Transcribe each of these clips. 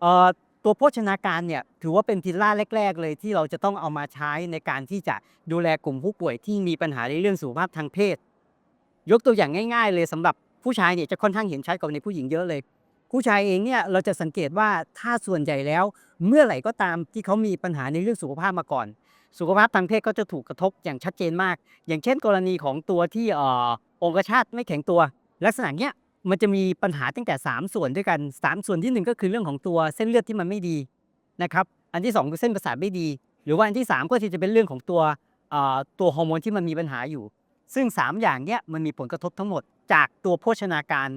เอ่อตัวโภชนาการเนี่ยถือว่าเป็นพิลล่าแรก ๆ เลยที่เราจะต้องเอามาใช้ในการที่จะดูแลกลุ่มผู้ป่วยที่มีปัญหาในเรื่องสุขภาพทางเพศ ยกตัวอย่างง่าย ๆ เลยสำหรับผู้ชายเนี่ยจะค่อนข้างเห็นชัดกว่าในผู้หญิงเยอะเลย ผู้ชายเองเนี่ยเราจะสังเกตว่าถ้าส่วนใหญ่แล้ว เมื่อไหร่ก็ตามที่เขามีปัญหาในเรื่องสุขภาพมาก่อน สุขภาพทางเพศก็จะถูกกระทบอย่างชัดเจนมาก อย่างเช่น กรณีของตัวที่เอ่อองคชาตไม่แข็งตัว ลักษณะเนี้ย มันจะมีปัญหาตั้งแต่ 3 ส่วนด้วยกัน 3 ส่วนที่ 1 ก็คือเรื่องของตัวเส้นเลือดที่มันไม่ดีนะครับ อันที่ 2 คือเส้นประสาทไม่ดี หรือว่าอันที่ 3 ก็ที่จะเป็นเรื่องของตัวเอ่อตัวฮอร์โมนที่มันมีปัญหาอยู่ ซึ่ง 3 อย่างเนี้ยมันมีผลกระทบทั้งหมดจากตัวโภชนาการ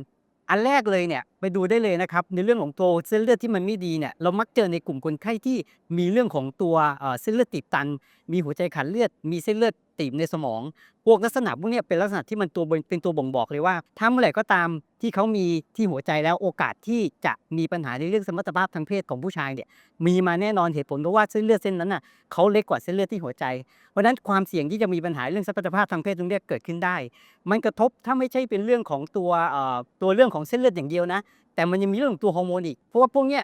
อันแรกเลยเนี่ยไปดูได้เลยนะครับในเรื่องของตัวเส้นเลือดที่มันไม่ดีเนี่ยเรามักเจอในกลุ่มคนไข้ที่มีเรื่องของตัวเอ่อเส้นเลือดตีบตัน มีหัวใจขาดเลือด มีเส้นเลือด ตีบในสมอง พวกลักษณะพวกนี้เป็นลักษณะที่มันตัวเป็นตัวบ่งบอกเลยว่าถ้าเมื่อไหร่ก็ตามที่เขามีที่หัวใจแล้วโอกาสที่จะมีปัญหาในเรื่องสมรรถภาพทางเพศของผู้ชายเนี่ยมีมาแน่นอนเหตุผลเพราะว่าเส้นเลือดเส้นนั้นน่ะเขาเล็กกว่าเส้นเลือดที่หัวใจ เพราะนั้นความเสี่ยงที่จะมีปัญหาเรื่องสมรรถภาพทางเพศตรงนี้เกิดขึ้นได้ มันกระทบถ้าไม่ใช่เป็นเรื่องของตัวตัวเรื่องของเส้นเลือดอย่างเดียวนะ แต่มันยังมีเรื่องของตัวฮอร์โมนอีกเพราะว่าพวกเนี้ย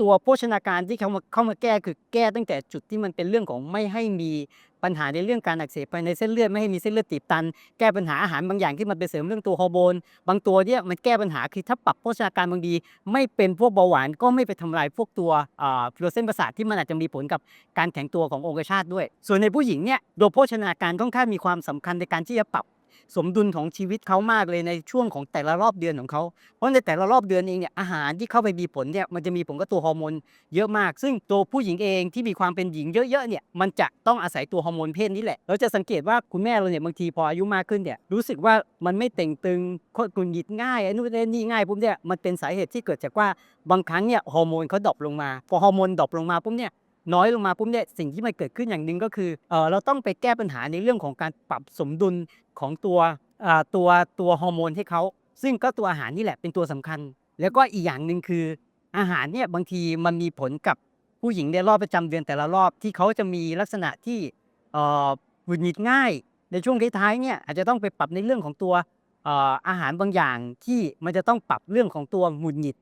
ตัวโภชนาการที่เขามาเข้ามาแก้คือแก้ตั้งแต่จุดที่มันเป็นเรื่องของไม่ให้มีปัญหาในเรื่องการอักเสบภายในเส้นเลือดไม่ให้มีเส้นเลือดตีบตัน แก้ปัญหาอาหารบางอย่างที่มันไปเสริมเรื่องตัวฮอร์โมนบางตัวเนี่ยมันแก้ปัญหาคือถ้าปรับโภชนาการบางดี ไม่เป็นพวกเบาหวานก็ไม่ไปทำลายพวกตัวอ่าตัวเส้นประสาทที่มันอาจจะมีผลกับการแข็งตัวขององคชาตด้วย ส่วนในผู้หญิงเนี่ยตัวโภชนาการค่อนข้างมีความสำคัญในการที่จะปรับ สมดุลของชีวิตเขามากเลยในช่วงของแต่ละรอบเดือนของเขา เพราะในแต่ละรอบเดือนเองเนี่ยอาหารที่เข้าไปมีผลเนี่ยมันจะมีผลกับตัวฮอร์โมนเยอะมาก ซึ่งตัวผู้หญิงเองที่มีความเป็นหญิงเยอะๆเนี่ยมันจะต้องอาศัยตัวฮอร์โมนเพศนี้แหละเราจะสังเกตว่าคุณแม่เราเนี่ยบางทีพออายุมากขึ้นเนี่ยรู้สึกว่ามันไม่เต่งตึงคดกุนหยิดง่ายไอ้นู่นนี่ง่ายปุ๊บเนี่ยมันเป็นสาเหตุที่เกิดจากว่าบางครั้งเนี่ยฮอร์โมนเขาดรอปลงมา พอฮอร์โมนดรอปลงมาปุ๊บเนี่ย น้อยลงมาปุ๊บเนี่ยสิ่งที่มันเกิดขึ้นอย่างหนึ่งก็คือเออเราต้องไปแก้ปัญหาในเรื่องของการปรับสมดุลของตัวอ่าตัวตัวฮอร์โมนให้เขาซึ่งก็ตัวอาหารนี่แหละเป็นตัวสำคัญ แล้วก็อีกอย่างหนึ่งคือ อาหารเนี่ยบางทีมันมีผลกับผู้หญิงในรอบประจำเดือนแต่ละรอบที่เขาจะมีลักษณะที่เออหงุดหงิดง่าย ในช่วงท้ายๆเนี่ยอาจจะต้องไปปรับในเรื่องของตัวเอ่ออาหารบางอย่างที่มันจะต้องปรับเรื่องของตัวหงุดหงิด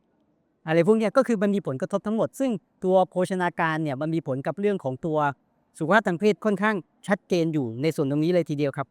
อะไรพวกนี้ก็คือมันมีผลกระทบทั้งหมด ซึ่งตัวโภชนาการเนี่ยมันมีผลกับเรื่องของตัวสุขภาพทางเพศค่อนข้างชัดเจนอยู่ในส่วนตรงนี้เลยทีเดียวครับ